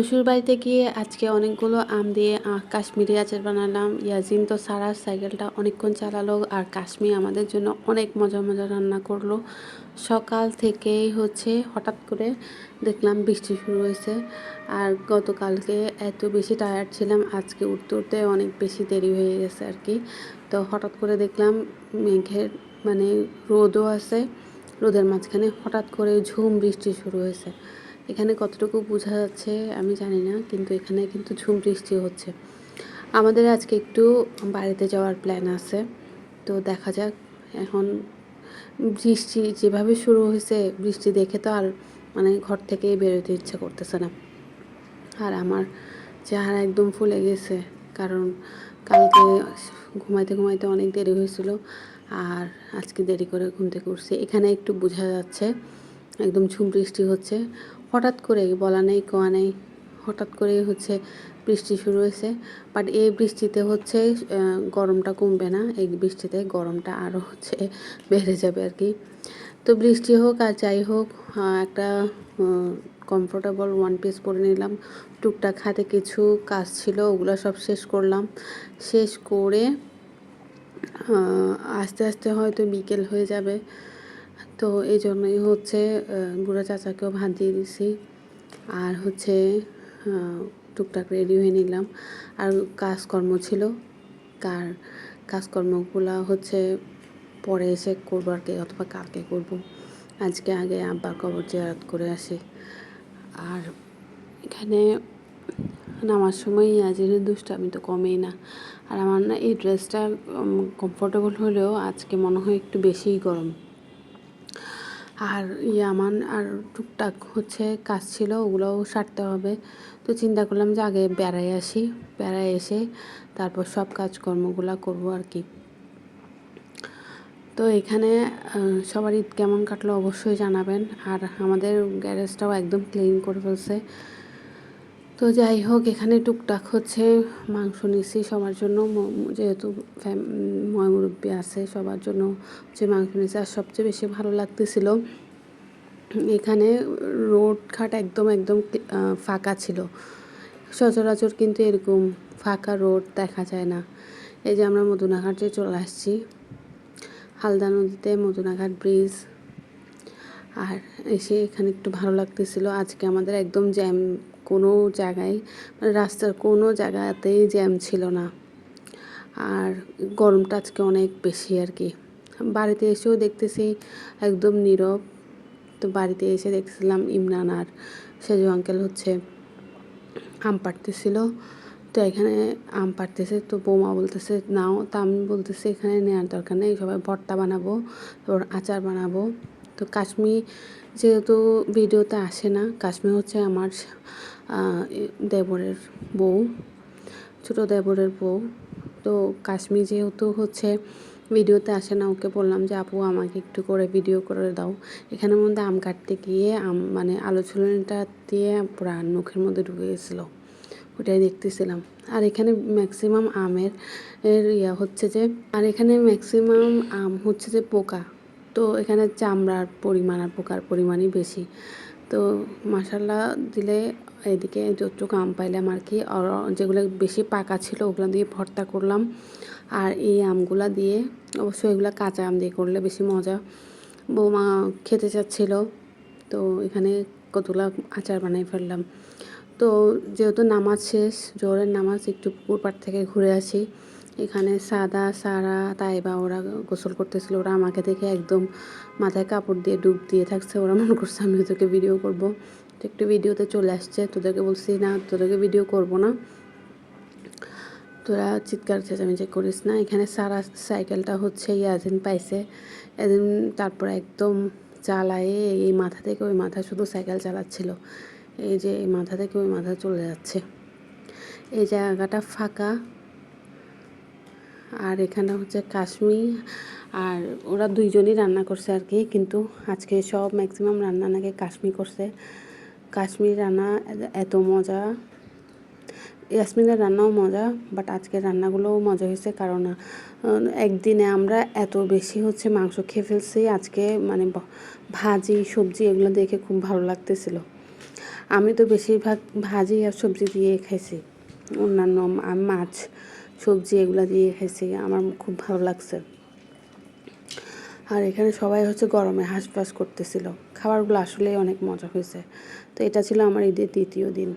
শ্বশুর বাড়িতে গিয়ে আজকে অনেকগুলো আম দিয়ে কাশ্মীরি আচার বানালাম। ইয়াজিন তো সারার সাইকেলটা অনেকক্ষণ চালালো আর কাশ্মীর আমাদের জন্য অনেক মজা মজা রান্না করল। সকাল থেকেই হচ্ছে হঠাৎ করে দেখলাম বৃষ্টি শুরু হয়েছে আর গতকালকে এত বেশি টায়ার্ড ছিলাম, আজকে উঠতে উঠতে অনেক বেশি দেরি হয়ে গেছে আর কি। তো হঠাৎ করে দেখলাম মেঘের মানে রোদও আছে, রোদের মাঝখানে হঠাৎ করে ঝুম বৃষ্টি শুরু হয়েছে। এখানে কতটুকু বোঝা যাচ্ছে আমি জানি না, কিন্তু এখানে কিন্তু ঝুম বৃষ্টি হচ্ছে। আমাদের আজকে একটু বাড়িতে যাওয়ার প্ল্যান আছে। তো দেখা যাক, এখন বৃষ্টি যেভাবে শুরু হয়েছে, বৃষ্টি দেখে তো আর মানে ঘর থেকেই বেরোতে ইচ্ছা করতেছে না। আর আমার চেহারা একদম ফুলে গেছে, কারণ কালকে ঘুমাইতে ঘুমাইতে অনেক দেরি হয়েছিল, আর আজকে দেরি করে ঘুম থেকে এখানে একটু বোঝা যাচ্ছে, একদম ঝুম বৃষ্টি হচ্ছে। হঠাৎ করে বলা নেই, কোয়া নেই, হঠাৎ করে হচ্ছে বৃষ্টি শুরু হয়েছে। বাট এই বৃষ্টিতে হচ্ছে গরমটা কমবে না, এই বৃষ্টিতে গরমটা আরও হচ্ছে বেড়ে যাবে আর কি। তো বৃষ্টি হোক আর যাই হোক একটা কমফোর্টেবল ওয়ান পিস পরে নিলাম। টুকটাক হাতে কিছু কাজ ছিল, ওগুলো সব শেষ করলাম। শেষ করে আস্তে আস্তে হয়তো বিকেল হয়ে যাবে। তো এই জন্যই হচ্ছে বুড়ো চাচাকেও ভাত দিয়ে দিছি। আর হচ্ছে টুকটাক রেডি হয়ে নিলাম। আর কাজকর্ম ছিল। কার কাজকর্মগুলো হচ্ছে পরে এসে করব আর কি, অথবা কালকে করব। আজকে আগে আব্বার কবর জিয়ারত করে আসি। আর এখানে নামার সময় ইয়াজিনের দুষ্টামি তো কমেই না। আর আমার না এই ড্রেসটা কমফোর্টেবল হলেও আজকে মনে হয় একটু বেশিই গরম। আর ইয়ামান আর টুকটাক হচ্ছে কাজ ছিল, ওগুলোও সারতে হবে। তো চিন্তা করলাম যে আগে বেড়াই আসি বেড়াই এসে তারপর সব কাজকর্মগুলো করব আর কি। তো এখানে সবার ঈদ কেমন কাটলো অবশ্যই জানাবেন। আর আমাদের গ্যারেজটাও একদম ক্লিন করে ফেলছে। তো যাই হোক, এখানে টুকটাক হচ্ছে মাংস নিছি সবার জন্য। যেহেতু ফ্যাম- ময় মুরব্বী আছে, সবার জন্য হচ্ছে মাংস নিছি। আর সবচেয়ে বেশি ভালো লাগতেছিল, এখানে রোড ঘাট একদম একদম ফাঁকা ছিল। সচরাচর কিন্তু এরকম ফাঁকা রোড দেখা যায় না। এই যে আমরা মদুনাঘাটে চলে আসছি, হালদা নদীতে মদুনাঘাট ব্রিজ। আর এসে এখানে একটু ভালো লাগতেছিল। আজকে আমাদের একদম জ্যাম কোনো জায়গায় মানে রাস্তার কোনো জায়গাতেই জ্যাম ছিল না। আর গরমটা আজকে অনেক বেশি আর কি। বাড়িতে এসেও দেখতেছি একদম নীরব। তো বাড়িতে এসে দেখছিলাম ইমরান আর সেজু আঙ্কেল হচ্ছে আম পাড়তেছিল। তো এখানে আম পাড়তেছে, তো বৌমা বলতেছে, নাও। তা আমি বলতেছি, এখানে নেওয়ার দরকার নেই, সবাই ভর্তা বানাবো, তারপর আচার বানাবো। তো কাশ্মীর যেহেতু ভিডিওতে আসে না, কাশ্মীর হচ্ছে আমার দেবরের বউ, ছোটো দেবরের বউ। তো কাশ্মীর যেহেতু হচ্ছে ভিডিওতে আসে না, ওকে বললাম যে, আপু, আমাকে একটু করে ভিডিও করে দাও। এখানের মধ্যে আম কাটতে গিয়ে আম মানে আলো দিয়ে পুরো মুখের মধ্যে ঢুকে গেছিল। ওটাই দেখতেছিলাম। আর এখানে ম্যাক্সিমাম আমের ইয়া হচ্ছে যে, আর এখানে ম্যাক্সিমাম আম হচ্ছে যে পোকা। তো এখানে চামড়ার পরিমাণ আর পোকার পরিমাণই বেশি। তো মশালা দিলে এদিকে যতটুকু আম পাইলাম আর কি যেগুলো বেশি পাকা ছিল ওগুলো দিয়ে ভর্তা করলাম। আর এই আমগুলা দিয়ে অবশ্যই এগুলো কাঁচা আম দিয়ে করলে বেশি মজা। বৌমা খেতে চাচ্ছিল, তো এখানে কতগুলো আচার বানিয়ে ফেললাম। তো যেহেতু নামাজ শেষ জোরের নামাজ একটু পুকুর পাড় থেকে ঘুরে আসি এখানে সাদা, সারা, তাই বা ওরা গোসল করতেছিল। ওরা আমাকে দেখে একদম মাথায় কাপড় দিয়ে ডুব দিয়ে থাকছে। ওরা মনে করছে আমি ওদেরকে ভিডিও করব। তো একটু ভিডিওতে চলে আসছে। তোদেরকে বলছি, না, তোদেরকে ভিডিও করব না। তোরা চিৎকার চেঁচামেচি করিস না। এখানে সারা সাইকেলটা হচ্ছে ইয়াজিন পাইছে। এদিন তারপর একদম চালায়ে এই মাথা থেকে ওই মাথা শুধু সাইকেল চালাচ্ছিল। এই যে এই মাথা থেকে ওই মাথা চলে যাচ্ছে। এই জায়গাটা ফাঁকা। আর এখানে হচ্ছে কাশ্মীর, আর ওরা দুইজনই রান্না করছে আর কি, কিন্তু আজকে সব ম্যাক্সিমাম রান্না নাকি কাশ্মীর করছে। কাশ্মীর রান্না এত মজা। ইয়াসমিনের রান্নাও মজা বাট আজকের রান্নাগুলোও মজা হয়েছে কারণ একদিনে আমরা এত বেশি হচ্ছে মাংস খেয়ে ফেলছি, আজকে মানে ভাজি, সবজি এগুলো দেখে খুব ভালো লাগতেছিল। আমি তো বেশিরভাগ ভাজি আর সবজি দিয়ে খাইছি। অন্যান্য মাছ সবজি এগুলো দিয়ে খেয়েছি আমার খুব ভালো লাগছে। আর এখানে সবাই হচ্ছে গরমে হাঁসফাঁস করতেছিল। খাবারগুলো আসলেই অনেক মজা হয়েছে। তো এটা ছিল আমার ঈদের দ্বিতীয় দিন।